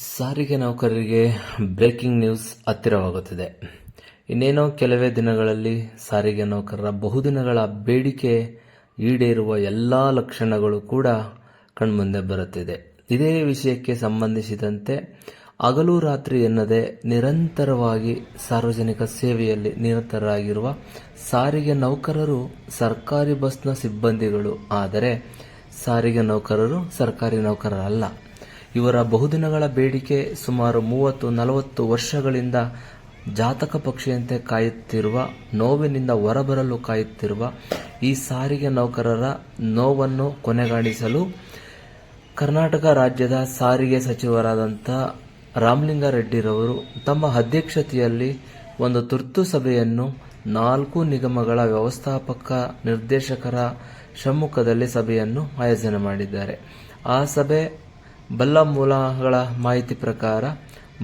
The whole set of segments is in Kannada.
ಸಾರಿಗೆ ನೌಕರರಿಗೆ ಬ್ರೇಕಿಂಗ್ ನ್ಯೂಸ್ ಹತ್ತಿರವಾಗುತ್ತಿದೆ. ಇನ್ನೇನೋ ಕೆಲವೇ ದಿನಗಳಲ್ಲಿ ಸಾರಿಗೆ ನೌಕರರ ಬಹುದಿನಗಳ ಬೇಡಿಕೆ ಈಡೇರುವ ಎಲ್ಲ ಲಕ್ಷಣಗಳು ಕೂಡ ಕಣ್ಮುಂದೆ ಬರುತ್ತಿದೆ. ಇದೇ ವಿಷಯಕ್ಕೆ ಸಂಬಂಧಿಸಿದಂತೆ ಹಗಲು ರಾತ್ರಿ ಎನ್ನದೆ ನಿರಂತರವಾಗಿ ಸಾರ್ವಜನಿಕ ಸೇವೆಯಲ್ಲಿ ನಿರತರಾಗಿರುವ ಸಾರಿಗೆ ನೌಕರರು, ಸರ್ಕಾರಿ ಬಸ್ನ ಸಿಬ್ಬಂದಿಗಳು, ಆದರೆ ಸಾರಿಗೆ ನೌಕರರು ಸರ್ಕಾರಿ ನೌಕರರಲ್ಲ. ಇವರ ಬಹುದಿನಗಳ ಬೇಡಿಕೆ ಸುಮಾರು ಮೂವತ್ತು, ನಲವತ್ತು ವರ್ಷಗಳಿಂದ ಜಾತಕ ಪಕ್ಷಿಯಂತೆ ಕಾಯುತ್ತಿರುವ, ನೋವಿನಿಂದ ಹೊರಬರಲು ಕಾಯುತ್ತಿರುವ ಈ ಸಾರಿಗೆ ನೌಕರರ ನೋವನ್ನು ಕೊನೆಗಾಣಿಸಲು ಕರ್ನಾಟಕ ರಾಜ್ಯದ ಸಾರಿಗೆ ಸಚಿವರಾದಂಥ ರಾಮಲಿಂಗಾರೆಡ್ಡಿರವರು ತಮ್ಮ ಅಧ್ಯಕ್ಷತೆಯಲ್ಲಿ ಒಂದು ತುರ್ತು ಸಭೆಯನ್ನು ನಾಲ್ಕು ನಿಗಮಗಳ ವ್ಯವಸ್ಥಾಪಕ ನಿರ್ದೇಶಕರ ಸಮ್ಮುಖದಲ್ಲಿ ಸಭೆಯನ್ನು ಆಯೋಜನೆ ಮಾಡಿದ್ದಾರೆ. ಆ ಸಭೆ ಬಲ್ಲ ಮೂಲಗಳ ಮಾಹಿತಿ ಪ್ರಕಾರ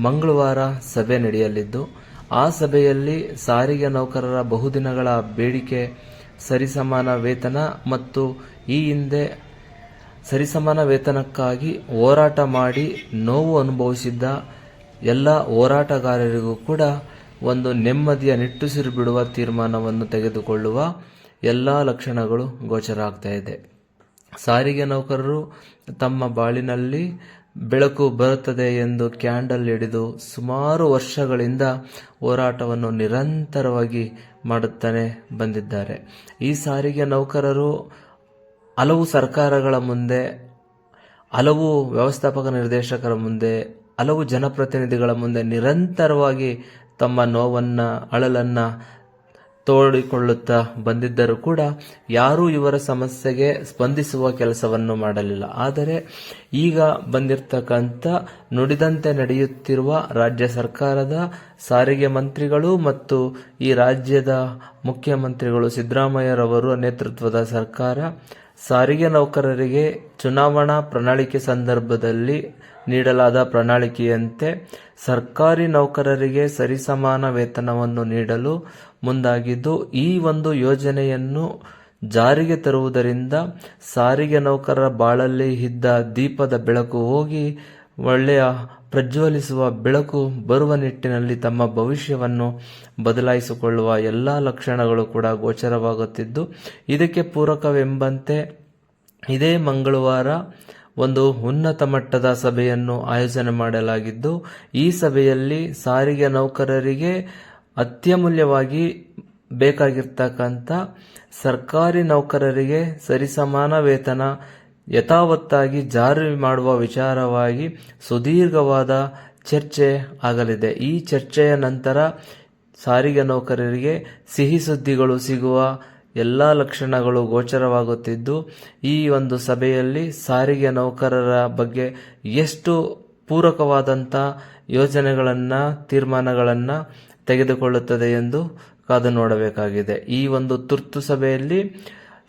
ಮಂಗಳವಾರ ಸಭೆ ನಡೆಯಲಿದ್ದು, ಆ ಸಭೆಯಲ್ಲಿ ಸಾರಿಗೆ ನೌಕರರ ಬಹುದಿನಗಳ ಬೇಡಿಕೆ, ಸರಿಸಮಾನ ವೇತನ ಮತ್ತು ಈ ಹಿಂದೆ ಸರಿಸಮಾನ ವೇತನಕ್ಕಾಗಿ ಹೋರಾಟ ಮಾಡಿ ನೋವು ಅನುಭವಿಸಿದ್ದ ಎಲ್ಲ ಹೋರಾಟಗಾರರಿಗೂ ಕೂಡ ಒಂದು ನೆಮ್ಮದಿಯ ನಿಟ್ಟುಸಿರು ಬಿಡುವ ತೀರ್ಮಾನವನ್ನು ತೆಗೆದುಕೊಳ್ಳುವ ಎಲ್ಲ ಲಕ್ಷಣಗಳು ಗೋಚರ ಆಗ್ತಾ ಇದೆ. ಸಾರಿಗೆ ನೌಕರರು ತಮ್ಮ ಬಾಳಿನಲ್ಲಿ ಬೆಳಕು ಬರುತ್ತದೆ ಎಂದು ಕ್ಯಾಂಡಲ್ ಹಿಡಿದು ಸುಮಾರು ವರ್ಷಗಳಿಂದ ಹೋರಾಟವನ್ನು ನಿರಂತರವಾಗಿ ಮಾಡುತ್ತಾನೆ ಬಂದಿದ್ದಾರೆ. ಈ ಸಾರಿಗೆ ನೌಕರರು ಹಲವು ಸರ್ಕಾರಗಳ ಮುಂದೆ, ಹಲವು ವ್ಯವಸ್ಥಾಪಕ ನಿರ್ದೇಶಕರ ಮುಂದೆ, ಹಲವು ಜನಪ್ರತಿನಿಧಿಗಳ ಮುಂದೆ ನಿರಂತರವಾಗಿ ತಮ್ಮ ನೋವನ್ನ, ಅಳಲನ್ನ ತೋಡಿಕೊಳ್ಳುತ್ತಾ ಬಂದಿದ್ದರೂ ಕೂಡ ಯಾರೂ ಇವರ ಸಮಸ್ಯೆಗೆ ಸ್ಪಂದಿಸುವ ಕೆಲಸವನ್ನು ಮಾಡಲಿಲ್ಲ. ಆದರೆ ಈಗ ಬಂದಿರತಕ್ಕಂಥ, ನುಡಿದಂತೆ ನಡೆಯುತ್ತಿರುವ ರಾಜ್ಯ ಸರ್ಕಾರದ ಸಾರಿಗೆ ಮಂತ್ರಿಗಳು ಮತ್ತು ಈ ರಾಜ್ಯದ ಮುಖ್ಯಮಂತ್ರಿಗಳು ಸಿದ್ದರಾಮಯ್ಯರವರು ನೇತೃತ್ವದ ಸರ್ಕಾರ ಸಾರಿಗೆ ನೌಕರರಿಗೆ ಚುನಾವಣಾ ಪ್ರಣಾಳಿಕೆ ಸಂದರ್ಭದಲ್ಲಿ ನೀಡಲಾದ ಪ್ರಣಾಳಿಕೆಯಂತೆ ಸರ್ಕಾರಿ ನೌಕರರಿಗೆ ಸರಿಸಮಾನ ವೇತನವನ್ನು ನೀಡಲು ಮುಂದಾಗಿದ್ದು, ಈ ಒಂದು ಯೋಜನೆಯನ್ನು ಜಾರಿಗೆ ತರುವುದರಿಂದ ಸಾರಿಗೆ ನೌಕರರ ಬಾಳಲ್ಲಿ ಇದ್ದ ದೀಪದ ಬೆಳಕು ಹೋಗಿ ಒಳ್ಳೆಯ ಪ್ರಜ್ವಲಿಸುವ ಬೆಳಕು ಬರುವ ನಿಟ್ಟಿನಲ್ಲಿ ತಮ್ಮ ಭವಿಷ್ಯವನ್ನು ಬದಲಾಯಿಸಿಕೊಳ್ಳುವ ಎಲ್ಲ ಲಕ್ಷಣಗಳು ಕೂಡ ಗೋಚರವಾಗುತ್ತಿದ್ದು, ಇದಕ್ಕೆ ಪೂರಕವೆಂಬಂತೆ ಇದೇ ಮಂಗಳವಾರ ಒಂದು ಉನ್ನತ ಮಟ್ಟದ ಸಭೆಯನ್ನು ಆಯೋಜನೆ ಮಾಡಲಾಗಿದ್ದು, ಈ ಸಭೆಯಲ್ಲಿ ಸಾರಿಗೆ ನೌಕರರಿಗೆ ಅತ್ಯಮೂಲ್ಯವಾಗಿ ಬೇಕಾಗಿರ್ತಕ್ಕಂಥ ಸರ್ಕಾರಿ ನೌಕರರಿಗೆ ಸರಿಸಮಾನ ವೇತನ ಯಥಾವತ್ತಾಗಿ ಜಾರಿ ಮಾಡುವ ವಿಚಾರವಾಗಿ ಸುದೀರ್ಘವಾದ ಚರ್ಚೆ ಆಗಲಿದೆ. ಈ ಚರ್ಚೆಯ ನಂತರ ಸಾರಿಗೆ ನೌಕರರಿಗೆ ಸಿಹಿ ಸುದ್ದಿಗಳು ಸಿಗುವ ಎಲ್ಲ ಲಕ್ಷಣಗಳು ಗೋಚರವಾಗುತ್ತಿದ್ದು, ಈ ಒಂದು ಸಭೆಯಲ್ಲಿ ಸಾರಿಗೆ ನೌಕರರ ಬಗ್ಗೆ ಎಷ್ಟು ಪೂರಕವಾದಂಥ ಯೋಜನೆಗಳನ್ನು, ತೀರ್ಮಾನಗಳನ್ನು ತೆಗೆದುಕೊಳ್ಳುತ್ತದೆ ಎಂದು ಕಾದು ನೋಡಬೇಕಾಗಿದೆ. ಈ ಒಂದು ತುರ್ತು ಸಭೆಯಲ್ಲಿ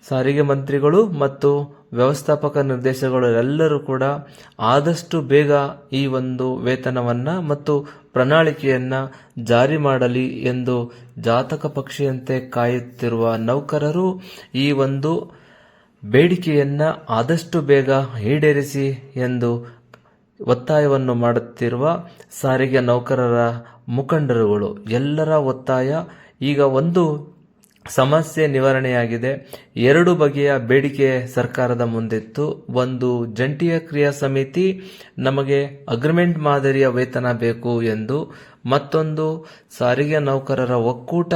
ಸಾರಿಗೆ ಮಂತ್ರಿಗಳು ಮತ್ತು ವ್ಯವಸ್ಥಾಪಕ ನಿರ್ದೇಶಕರು ಎಲ್ಲರೂ ಕೂಡ ಆದಷ್ಟು ಬೇಗ ಈ ಒಂದು ವೇತನವನ್ನ ಮತ್ತು ಪ್ರಣಾಳಿಕೆಯನ್ನ ಜಾರಿ ಮಾಡಲಿ ಎಂದು ಜಾತಕ ಪಕ್ಷಿಯಂತೆ ಕಾಯುತ್ತಿರುವ ನೌಕರರು ಈ ಒಂದು ಬೇಡಿಕೆಯನ್ನ ಆದಷ್ಟು ಬೇಗ ಈಡೇರಿಸಿ ಎಂದು ಒತ್ತಾಯವನ್ನು ಮಾಡುತ್ತಿರುವ ಸಾರಿಗೆ ನೌಕರರ ಮುಖಂಡರುಗಳು. ಎಲ್ಲರ ಒತ್ತಾಯ ಈಗ ಒಂದು ಸಮಸ್ಯೆ ನಿವಾರಣೆಯಾಗಿದೆ. ಎರಡು ಬಗೆಯ ಬೇಡಿಕೆ ಸರ್ಕಾರದ ಮುಂದಿತ್ತು. ಒಂದು, ಜಂಟಿಯ ಕ್ರಿಯಾ ಸಮಿತಿ ನಮಗೆ ಅಗ್ರಿಮೆಂಟ್ ಮಾದರಿಯ ವೇತನ ಬೇಕು ಎಂದು. ಮತ್ತೊಂದು, ಸಾರಿಗೆ ನೌಕರರ ಒಕ್ಕೂಟ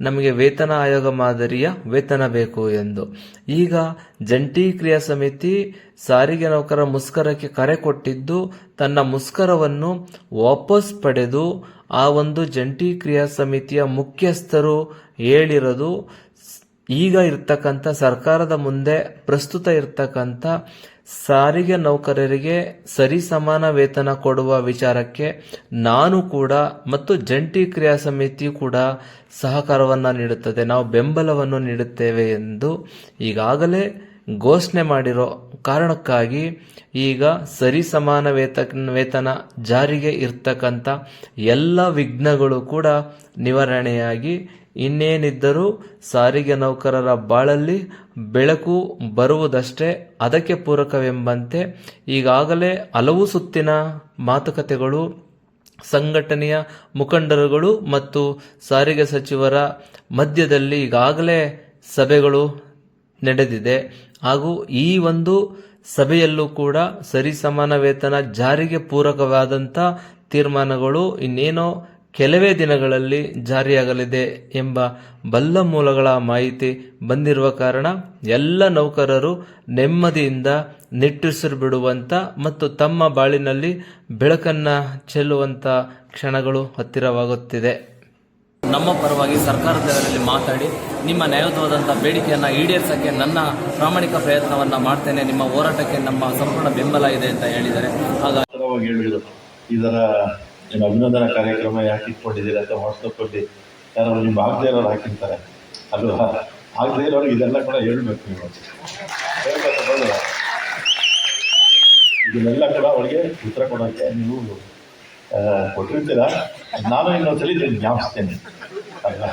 ನಮಗೆ ವೇತನ ಆಯೋಗ ಮಾದರಿಯ ವೇತನ ಬೇಕು ಎಂದು. ಈಗ ಜಂಟಿ ಕ್ರಿಯಾ ಸಮಿತಿ ಸಾರಿಗೆ ನೌಕರ ಮುಸ್ಕರಕ್ಕೆ ಕರೆ ಕೊಟ್ಟಿದ್ದು, ತನ್ನ ಮುಸ್ಕರವನ್ನು ವಾಪಸ್ ಪಡೆದು ಆ ಒಂದು ಜಂಟಿ ಕ್ರಿಯಾ ಸಮಿತಿಯ ಮುಖ್ಯಸ್ಥರು ಹೇಳಿರೋದು ಈಗ ಇರ್ತಕ್ಕಂಥ ಸರ್ಕಾರದ ಮುಂದೆ ಪ್ರಸ್ತುತ ಇರ್ತಕ್ಕಂಥ ಸಾರಿಗೆ ನೌಕರರಿಗೆ ಸರಿಸಮಾನ ವೇತನ ಕೊಡುವ ವಿಚಾರಕ್ಕೆ ನಾನು ಕೂಡ ಮತ್ತು ಜಂಟಿ ಕ್ರಿಯಾ ಸಮಿತಿ ಕೂಡ ಸಹಕಾರವನ್ನು ನೀಡುತ್ತದೆ. ನಾವು ಬೆಂಬಲವನ್ನು ನೀಡುತ್ತೇವೆ ಎಂದು ಈಗಾಗಲೇ ಘೋಷಣೆ ಮಾಡಿರೋ ಕಾರಣಕ್ಕಾಗಿ ಈಗ ಸರಿಸಮಾನ ವೇತನ ವೇತನ ಜಾರಿಗೆ ಇರ್ತಕ್ಕಂಥ ಎಲ್ಲ ವಿಘ್ನಗಳು ಕೂಡ ನಿವಾರಣೆಯಾಗಿ ಇನ್ನೇನಿದ್ದರೂ ಸಾರಿಗೆ ನೌಕರರ ಬಾಳಲ್ಲಿ ಬೆಳಕು ಬರುವುದಷ್ಟೇ ಅದಕ್ಕೆ ಪೂರಕವೆಂಬಂತೆ ಈಗಾಗಲೇ ಹಲವು ಸುತ್ತಿನ ಮಾತುಕತೆಗಳು, ಸಂಘಟನೆಯ ಮುಖಂಡರುಗಳು ಮತ್ತು ಸಾರಿಗೆ ಸಚಿವರ ಮಧ್ಯದಲ್ಲಿ ಈಗಾಗಲೇ ಸಭೆಗಳು ನಡೆದಿದೆ. ಹಾಗೂ ಈ ಒಂದು ಸಭೆಯಲ್ಲೂ ಕೂಡ ಸರಿಸಮಾನ ವೇತನ ಜಾರಿಗೆ ಪೂರಕವಾದಂಥ ತೀರ್ಮಾನಗಳು ಇನ್ನೇನೋ ಕೆಲವೇ ದಿನಗಳಲ್ಲಿ ಜಾರಿಯಾಗಲಿದೆ ಎಂಬ ಬಲ್ಲ ಮೂಲಗಳ ಮಾಹಿತಿ ಬಂದಿರುವ ಕಾರಣ ಎಲ್ಲ ನೌಕರರು ನೆಮ್ಮದಿಯಿಂದ ನಿಟ್ಟುಸಿರು ಬಿಡುವಂತ ಮತ್ತು ತಮ್ಮ ಬಾಳಿನಲ್ಲಿ ಬೆಳಕನ್ನ ಚೆಲ್ಲುವಂತ ಕ್ಷಣಗಳು ಹತ್ತಿರವಾಗುತ್ತಿದೆ. ನಮ್ಮ ಪರವಾಗಿ ಸರ್ಕಾರದಲ್ಲಿ ಮಾತಾಡಿ ನಿಮ್ಮ ನ್ಯಾಯಯುತವಾದಂಥ ಬೇಡಿಕೆಯನ್ನು ಈಡೇರಿಸೋಕ್ಕೆ ನನ್ನ ಪ್ರಾಮಾಣಿಕ ಪ್ರಯತ್ನವನ್ನು ಮಾಡ್ತೇನೆ. ನಿಮ್ಮ ಹೋರಾಟಕ್ಕೆ ನಮ್ಮ ಸಂಪೂರ್ಣ ಬೆಂಬಲ ಇದೆ ಅಂತ ಹೇಳಿದ್ದಾರೆ. ಹಾಗಾಗಿ ಇದರ ಏನು ಅಭಿನಂದನಾ ಕಾರ್ಯಕ್ರಮ ಯಾಕೆ ಇಟ್ಕೊಂಡಿದ್ದೀರಾ ಅಂತ ವಾಟ್ಸಪ್ಪಲ್ಲಿ ಯಾರು ನಿಮ್ಮ ಆಗದೇ ಇರೋರು ಹಾಕಿರ್ತಾರೆ. ಅದು ಆಗದೇ ಇರೋರು ಇದೆಲ್ಲ ಕೂಡ ಹೇಳ್ಬೇಕು ನೀವು. ಇದನ್ನೆಲ್ಲ ಕೂಡ ಅವರಿಗೆ ಉತ್ತರ ಕೊಡೋಕ್ಕೆ ನೀವು ಕೊಟ್ಟಿರ್ತೀರ? ನಾನು ಇನ್ನೊಂದ್ಸಲಿ ಜ್ಞಾಪಿಸ್ತೇನೆ. 快乐。